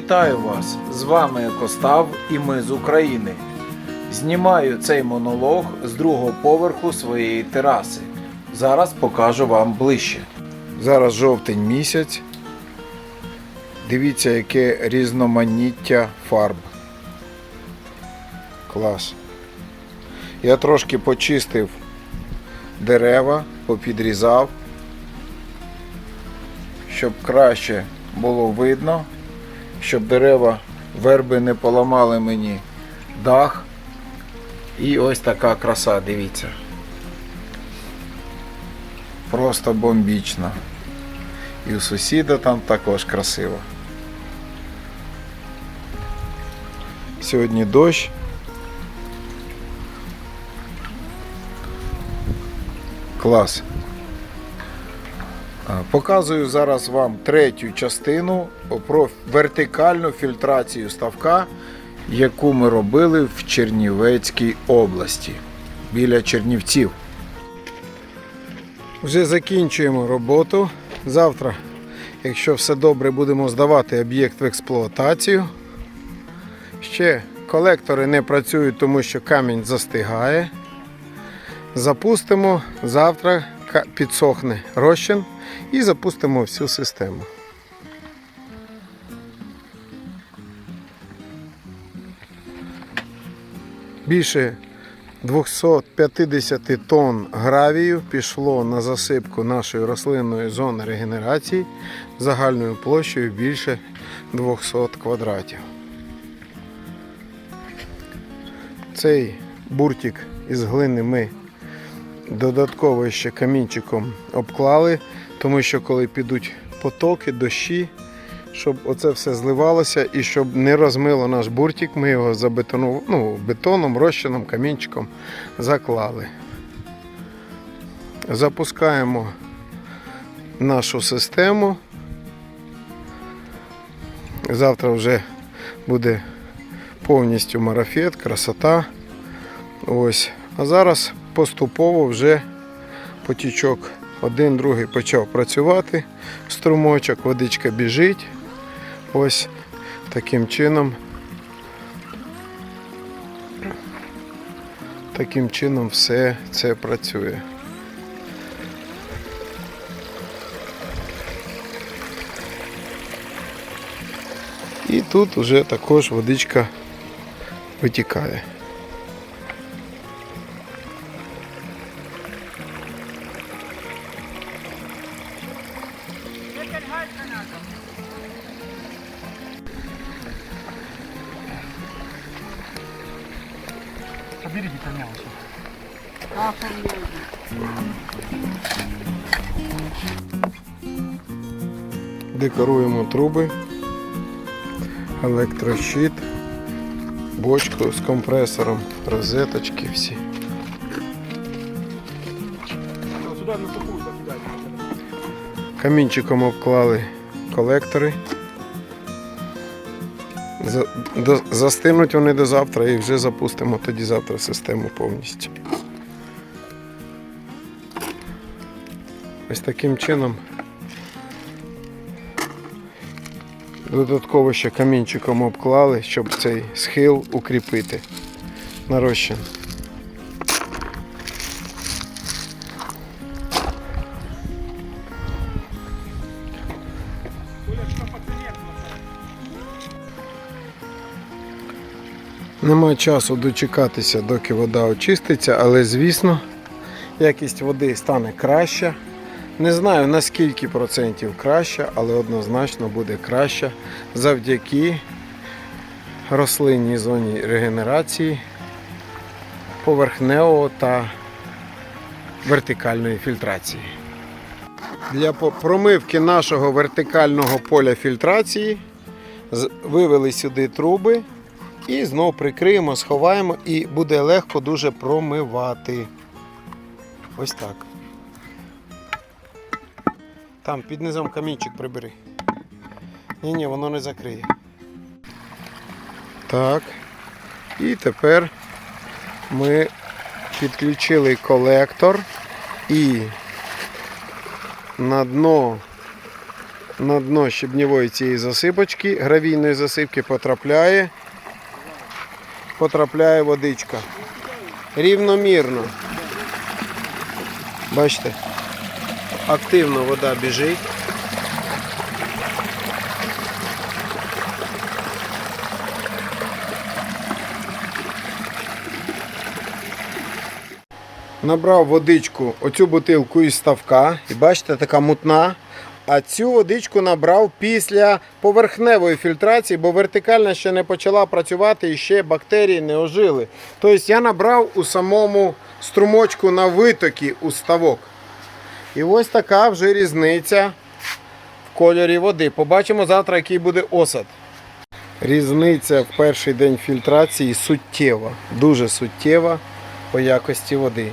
Вітаю вас! З вами Екостав і ми з України. Знімаю цей монолог з другого поверху своєї тераси. Зараз покажу вам ближче. Зараз жовтень місяць. Дивіться, яке різноманіття фарб. Клас. Я трошки почистив дерева, попідрізав, щоб краще було видно, щоб дерева верби не поламали мені дах. І ось така краса, дивіться. Просто бомбічно. І у сусіда там також красиво. Сьогодні дощ. Клас. Показую зараз вам третю частину про вертикальну фільтрацію ставка, яку ми робили в Чернівецькій області біля Чернівців. Вже закінчуємо роботу. Завтра, якщо все добре, будемо здавати об'єкт в експлуатацію. Ще колектори не працюють, тому що камінь застигає. Запустимо завтра, підсохне розчин і запустимо всю систему. Більше 250 тонн гравію пішло на засипку нашої рослинної зони регенерації загальною площею більше 200 квадратів. Цей буртик із глини ми додатково ще камінчиком обклали, тому що коли підуть потоки, дощі, щоб оце все зливалося і щоб не розмило наш буртик, ми його забетонували, ну, бетоном, розчином, камінчиком заклали. Запускаємо нашу систему. Завтра вже буде повністю марафет, красота. Ось. А зараз поступово вже потічок один, другий почав працювати. Струмочок, водичка біжить. Ось таким чином. Таким чином все це працює. І тут вже також водичка витікає. Декоруємо труби, електрощит, бочку з компресором, розеточки всі. Камінчиком обклали колектори. Застинуть вони до завтра і вже запустимо тоді завтра систему повністю. Ось таким чином. Додатково ще камінчиком обклали, щоб цей схил укріпити по цене? Нема часу дочекатися, доки вода очиститься, але звісно, якість води стане краща. Не знаю наскільки процентів краща, але однозначно буде краща завдяки рослинній зоні регенерації поверхневого та вертикальної фільтрації. Для промивки нашого вертикального поля фільтрації вивели сюди труби і знову прикриємо, сховаємо і буде легко дуже промивати. Ось так. Там під низом камінчик прибери. Ні, ні, воно не закриє. Так. І тепер ми підключили колектор і на дно на дно щебнєвої цієї засипочки, гравійної засипки потрапляє. Потрапляє водичка. Рівномірно. Бачите? Активно вода біжить. Набрав водичку, оцю бутилку із ставка, і бачите, така мутна. А цю водичку набрав після поверхневої фільтрації, бо вертикальна ще не почала працювати і ще бактерії не ожили. Тобто я набрав у самому струмочку на витокі у ставок. І ось така вже різниця в кольорі води. Побачимо завтра, який буде осад. Різниця в перший день фільтрації суттєва, дуже суттєва по якості води.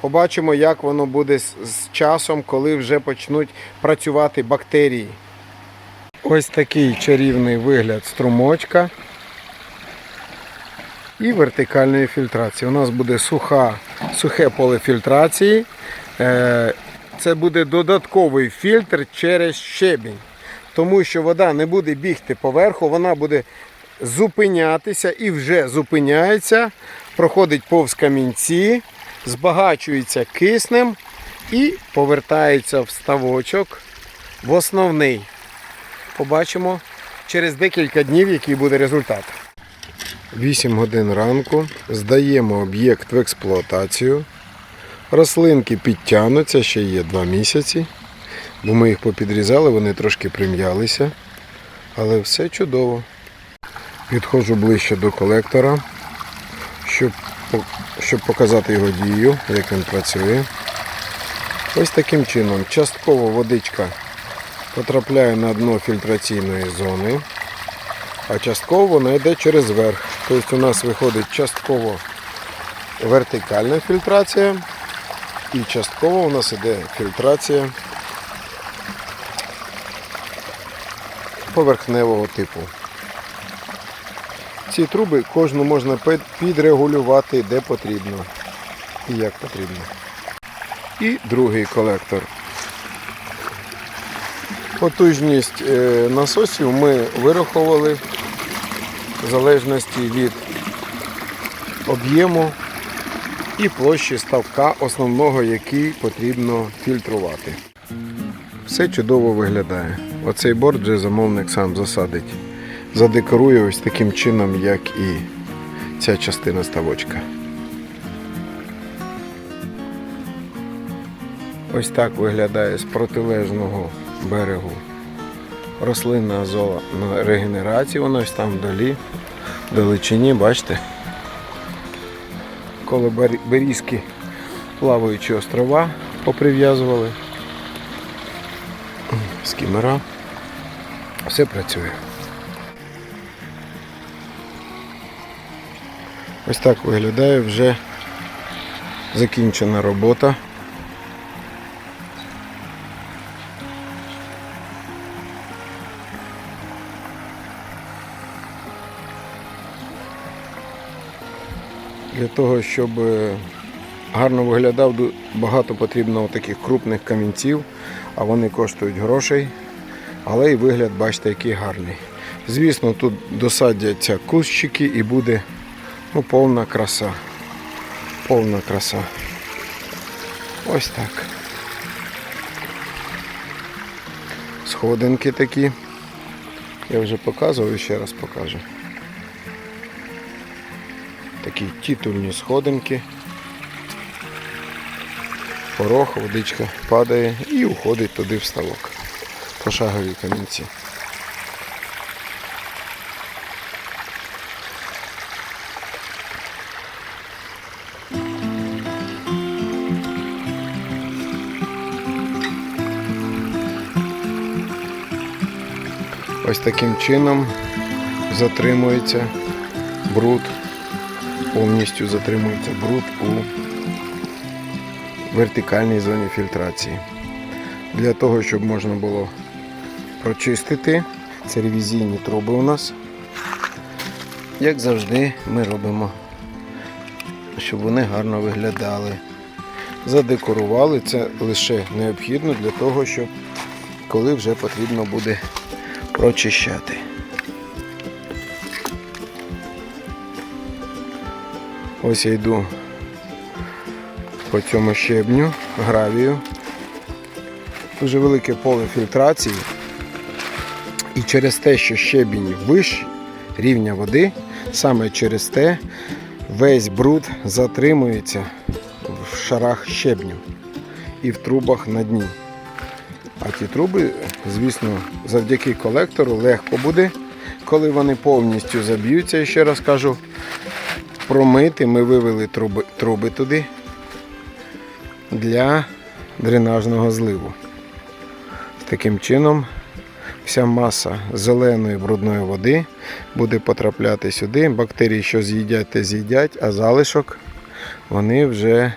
Побачимо, як воно буде з, часом, коли вже почнуть працювати бактерії. Ось такий чарівний вигляд струмочка і вертикальної фільтрації. У нас буде суха, сухе поле фільтрації. Це буде додатковий фільтр через щебінь. Тому що вода не буде бігти поверху, вона буде зупинятися і вже зупиняється, проходить повз камінці, збагачується киснем і повертається в ставочок в основний. Побачимо через декілька днів, який буде результат. 8 годин ранку здаємо об'єкт в експлуатацію. Рослинки підтягнуться, ще є 2 місяці, бо ми їх попідрізали, вони трошки прим'ялися. Але все чудово. Підходжу ближче до колектора, щоб, щоб показати його дію, як він працює. Ось таким чином частково водичка потрапляє на дно фільтраційної зони, а частково вона йде через верх. Тобто у нас виходить частково вертикальна фільтрація і частково у нас йде фільтрація поверхневого типу. Ці труби кожну можна підрегулювати де потрібно і як потрібно. І другий колектор. Потужність е, насосів ми вирахували в залежності від об'єму і площі ставка основного, який потрібно фільтрувати. Все чудово виглядає. Оцей борт вже замовник сам засадить. Задекорує ось таким чином, як і ця частина ставочка. Ось так виглядає з протилежного берегу рослинна зона на регенерації. Вона ось там вдалі, далечині, бачите? Коло бер- берізки плаваючі острова поприв'язували. Скімера. Все працює. Ось так виглядає вже закінчена робота. Для того, щоб е, гарно виглядав, багато потрібно таких крупних камінців, а вони коштують грошей. Але і вигляд, бачите, який гарний. Звісно, тут досадяться кущики і буде ну, повна краса. Повна краса. Ось так. Сходинки такі. Я вже показував і ще раз покажу. Такі титульні сходинки. Порог, водичка падає і уходить туди в ставок. Пошагові камінці. Ось таким чином затримується бруд, повністю затримується бруд у вертикальній зоні фільтрації. Для того, щоб можна було прочистити, це ревізійні труби у нас. Як завжди, ми робимо, щоб вони гарно виглядали. Задекорували це лише необхідно для того, щоб коли вже потрібно буде прочищати. Ось я йду по цьому щебню, гравію. Дуже велике поле фільтрації. І через те, що щебінь вищий рівня води, саме через те весь бруд затримується в шарах щебню і в трубах на дні. А ті труби, звісно, завдяки колектору легко буде, коли вони повністю заб'ються, і ще раз кажу, промити ми вивели труби, труби туди для дренажного зливу. Таким чином вся маса зеленої брудної води буде потрапляти сюди. Бактерії, що з'їдять, те з'їдять, а залишок вони вже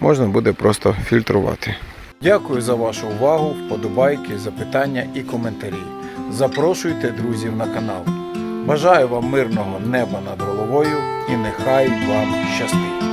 можна буде просто фільтрувати. Дякую за вашу увагу, вподобайки, запитання і коментарі. Запрошуйте друзів на канал. Бажаю вам мирного неба над головою і нехай вам щастить!